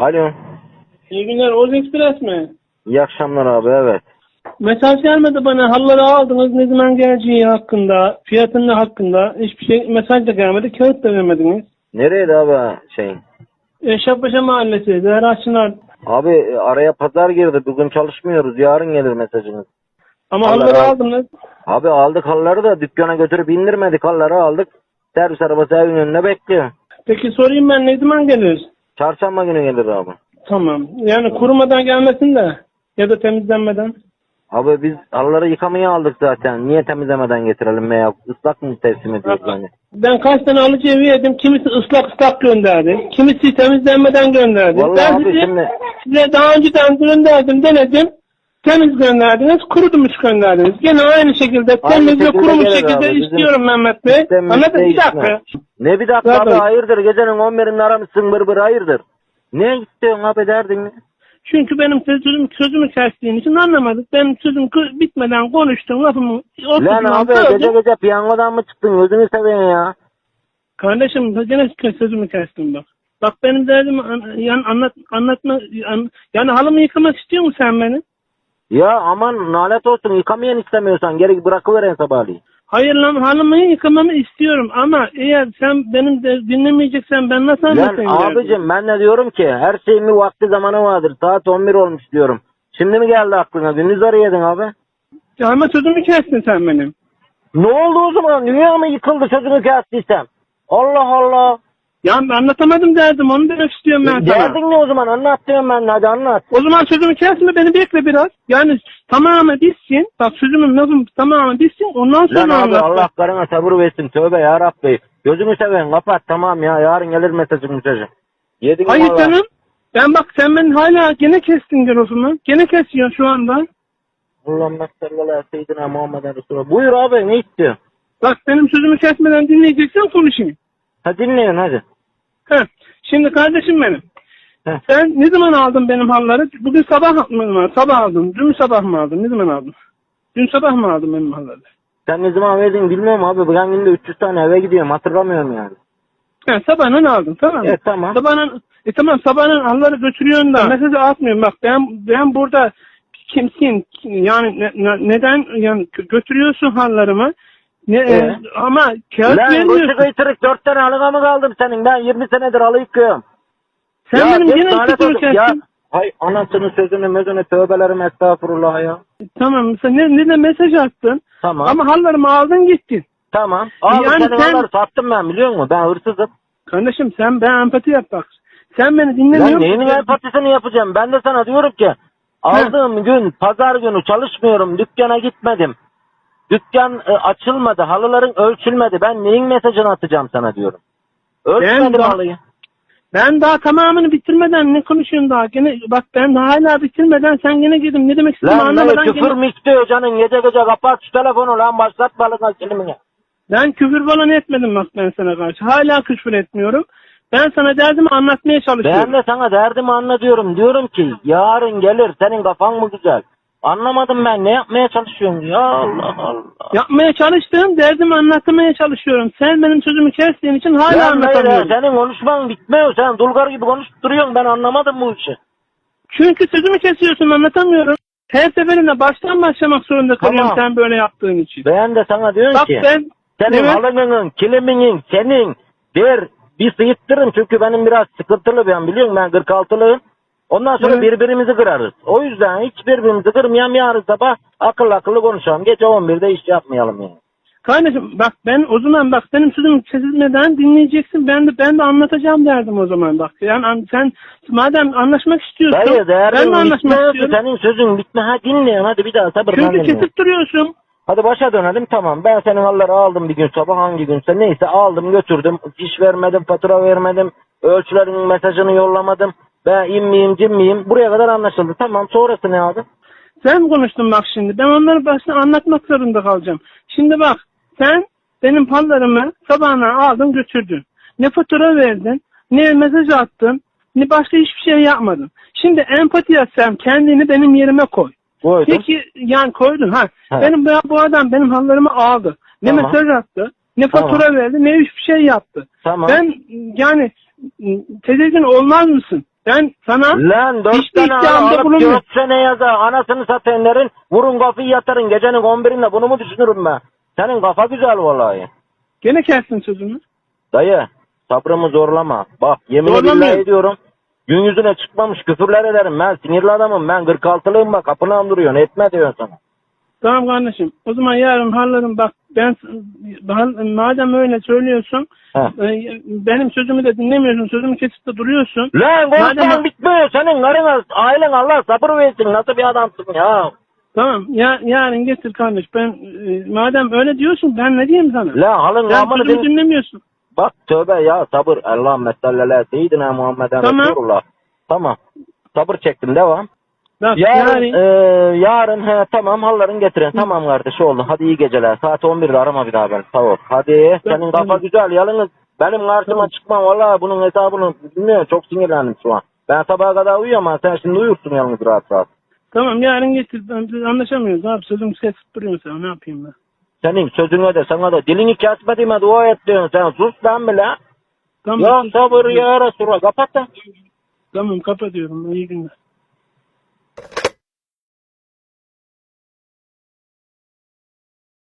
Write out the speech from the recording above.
Alo. İyi günler. Oz Express mi? İyi akşamlar abi evet. Mesaj gelmedi bana. Halları aldınız. Ne zaman geleceği hakkında, fiyatının hakkında. Hiçbir şey mesaj da gelmedi. Kağıt da vermediniz. Nereydi abi şeyin? Eşrefpaşa Mahallesi. Zehra Çınar. Abi e, araya pazar girdi. Bugün çalışmıyoruz. Yarın gelir mesajınız. Ama halları razı- aldınız. Abi aldık halları da dükkana götürüp indirmedik halları aldık. Servis arabası evin önünde bekliyor. Peki sorayım ben ne zaman gelir? Çarşamba günü gelir abi. Tamam. Yani kurumadan gelmesin de. Ya da temizlenmeden. Abi biz halıları yıkamaya aldık zaten. Niye temizlemeden getirelim veya ıslak mı teslim ediyoruz yani? Ben kaç tane alıcı evi yedim. Kimisi ıslak ıslak gönderdi. Kimisi temizlenmeden gönderdi. Vallahi ben abi size, şimdi- size daha önceden gönderdim denedim. Temiz gönderdiniz, kurutmuş gönderdiniz. Gene aynı şekilde Aynı temiz ve şekilde kurumuş gelir şekilde abi, bizim istiyorum Mehmet Bey. sistemimiz Anladın? Bir değişmez. dakika. Ne bir dakika abi hayırdır gecenin 11'inde aramışsın bır bır hayırdır. Ne istiyorsun abi derdin ne? Çünkü benim sözüm, sözümü kestiğin için anlamadık. Benim sözüm kı- bitmeden konuştum lafımı. Lan oturdum, abi gece gece piyangodan mı çıktın gözünü seveyim ya. Kardeşim gene sözümü kestim bak. Bak benim derdim an- yani anlat anlatma an- yani halımı yıkamak istiyor musun sen beni? Ya aman nalet olsun yıkamayan istemiyorsan geri bırakıveren sabahleyin. Hayır lan halımı yıkamamı istiyorum ama eğer sen benim de dinlemeyeceksen ben nasıl Lan anlatayım? derdimi? abicim ben de diyorum ki her şeyin bir vakti zamanı vardır. Saat 11 olmuş diyorum. Şimdi mi geldi aklına? Gündüz arayedin abi. Ya ama sözümü kestin sen benim. Ne oldu o zaman? Dünya mı yıkıldı sözünü kestiysem? Allah Allah. Ya anlatamadım derdim onu demek istiyorum ben sana. Derdin ne o zaman? Anlat diyorum ben hadi anlat. O zaman sözümü kesme beni bekle biraz. Yani tamamı bitsin. Bak sözümün lafım tamamı bitsin ondan Lan sonra abi anlat. Allah karına sabır versin. Tövbe ya Rabbi. Gözünü seveyim kapat tamam ya. Yarın gelir mesajın mesajı. Yedin Hayır vallahi. canım. Ben bak sen beni hala gene kestin lafımı. Gene kesiyorsun şu anda. Allah'ım sallallahu seyyidina Muhammeden Resulullah. Buyur abi ne istiyorsun? Bak benim sözümü kesmeden dinleyeceksen konuşayım. Ha dinleyin hadi. Heh. Şimdi kardeşim benim. Heh. Sen ne zaman aldın benim halları? Bugün sabah mı? Sabah aldım. Dün sabah mı aldın? Ne zaman aldın? Dün sabah mı aldın benim halları? Sen ne zaman verdin bilmiyorum abi. Ben günde 300 tane eve gidiyorum hatırlamıyorum yani. He, sabahın aldın tamam mı? Evet, tamam. Sabahın, e tamam sabahın halları götürüyorsun da mesajı atmıyorum. Bak ben ben burada kimsin? Yani ne- ne- neden yani gö- götürüyorsun hallarımı? Ne, e, Ee? ama kağıt Lan vermiyorsun. rıçı kıytırık 4 tane halına mı kaldım senin? Ben 20 senedir halı yıkıyorum. Sen benim olsun. Ya kestin. hay anasını sözünü mözünü tövbelerim estağfurullah ya. Tamam sen ne, ne de mesaj attın. Tamam. Ama hallarımı aldın gittin. Tamam. Abi Yani senin sen- halları sattım ben biliyor musun? Ben hırsızım. Kardeşim sen ben empati yap bak. Sen beni Lan dinlemiyorsun. neyin empatisini yapacağım? Ben de sana diyorum ki aldığım gün pazar günü çalışmıyorum. Dükkana gitmedim. Dükkan e, açılmadı. Halıların ölçülmedi. Ben neyin mesajını atacağım sana diyorum. Ölçmedim daha- halıyı. Ben daha tamamını bitirmeden ne konuşuyorsun daha? Gene bak ben daha hala bitirmeden sen gene girdim. Ne demek istediğimi Lan anlamadan küfür gene... mü istiyor canın? Gece gece kapat şu telefonu lan başlatma lan kelimini. Ben küfür falan etmedim bak ben sana karşı. Hala küfür etmiyorum. Ben sana derdimi anlatmaya çalışıyorum. Ben de sana derdimi anlatıyorum. Diyorum ki yarın gelir senin kafan mı güzel? Anlamadım ben ne yapmaya çalışıyorsun? Ya Allah Allah. Yapmaya çalıştığım derdimi anlatmaya çalışıyorum. Sen benim sözümü kestiğin için hala Ya hayır ya, anlatamıyorum. senin konuşman bitmiyor. Sen dulgar gibi konuşup duruyorsun. Ben anlamadım bu işi. Çünkü sözümü kesiyorsun anlatamıyorum. Her seferinde baştan başlamak zorunda kalıyorum Tamam. sen böyle yaptığın için. Ben de sana diyorum Bak ki ben senin Evet. halının, kiliminin, senin der bir sıyıttırın. Çünkü benim biraz sıkıntılı ben biliyorum ben 46'lıyım. Ondan sonra Evet. birbirimizi kırarız. O yüzden hiç birbirimizi kırmayalım yarın sabah akıllı akıllı konuşalım. Gece 11'de iş yapmayalım yani. Kardeşim bak ben o zaman bak benim sözümü kesilmeden dinleyeceksin. Ben de ben de anlatacağım derdim o zaman bak. Yani an- sen madem anlaşmak istiyorsun Dayı ben de değerli anlaşmak istiyorum. Senin sözün bitme. Ha dinleyin hadi bir daha sabırla Çünkü kesip duruyorsun. Hadi başa dönelim tamam. Ben senin halları aldım bir gün sabah hangi günse neyse aldım götürdüm. Fiş vermedim, fatura vermedim. Ölçülerin mesajını yollamadım. Ben in miyim cin miyim? Buraya kadar anlaşıldı. Tamam sonrası ne abi? Sen konuştun bak şimdi. Ben onları başına anlatmak zorunda kalacağım. Şimdi bak sen benim pallarımı sabahına aldın götürdün. Ne fatura verdin, ne mesaj attın, ne başka hiçbir şey yapmadın. Şimdi empati yapsam kendini benim yerime koy. Koydum. Peki yani koydun ha. Ha. Benim bu, bu adam benim hallarımı aldı. Ne Tamam. mesaj attı, ne Tamam. fatura verdi, ne hiçbir şey yaptı. Tamam. Ben yani tedirgin olmaz mısın? Ben sana Lan dört hiçbir tane iddiamda alıp bulunmuyorum. dört sene yaza anasını satayınların vurun kafayı yatırın gecenin on birinde bunu mu düşünürüm ben? Senin kafa güzel vallahi. Gene kestin sözümü. Dayı sabrımı zorlama. Bak yemin Zorlamıyorum. billahi ediyorum. Gün yüzüne çıkmamış küfürler ederim. Ben sinirli adamım. Ben 46'lıyım bak kapını andırıyorsun. Etme diyorsun sana. Tamam kardeşim. O zaman yarın hallerim bak ben madem öyle söylüyorsun Heh. benim sözümü de dinlemiyorsun. Sözümü kesip de duruyorsun. Lan konuşman Madem- bitmiyor. Senin karın ailen Allah sabır versin. Nasıl bir adamsın ya? Tamam. Ya, yarın getir kardeş. Ben e, madem öyle diyorsun ben ne diyeyim sana? Lan halın Sen amını sözümü din- dinlemiyorsun. Bak tövbe ya sabır. Allah mesalleler seyyidina Muhammeden Tamam. Resulullah. Tamam. Sabır çektim devam. Bak Yarın, yarın, e, yarın he, tamam halların getirin. Tamam kardeş oldu. Hadi iyi geceler. Saat 11'de arama bir daha beni. Sağ ol. Hadi. Ben- Senin kafa Tamam. güzel. Yalnız benim karşıma Tamam. çıkma. Valla bunun hesabını bilmiyorum. Çok sinirlendim şu an. Ben sabaha kadar uyuyamam. Sen şimdi uyursun yalnız rahat rahat. tamam yarın getir. Ben- Biz anlaşamıyoruz abi. Sözümü kesip duruyorsun sen. Ne yapayım ben? Senin sözüne de sana da dilini kesmediğime dua et diyorsun. Sen sus lan bile. Tamam. Ya sabır ya Resulallah. Kapat da. Tamam kapatıyorum. İyi günler.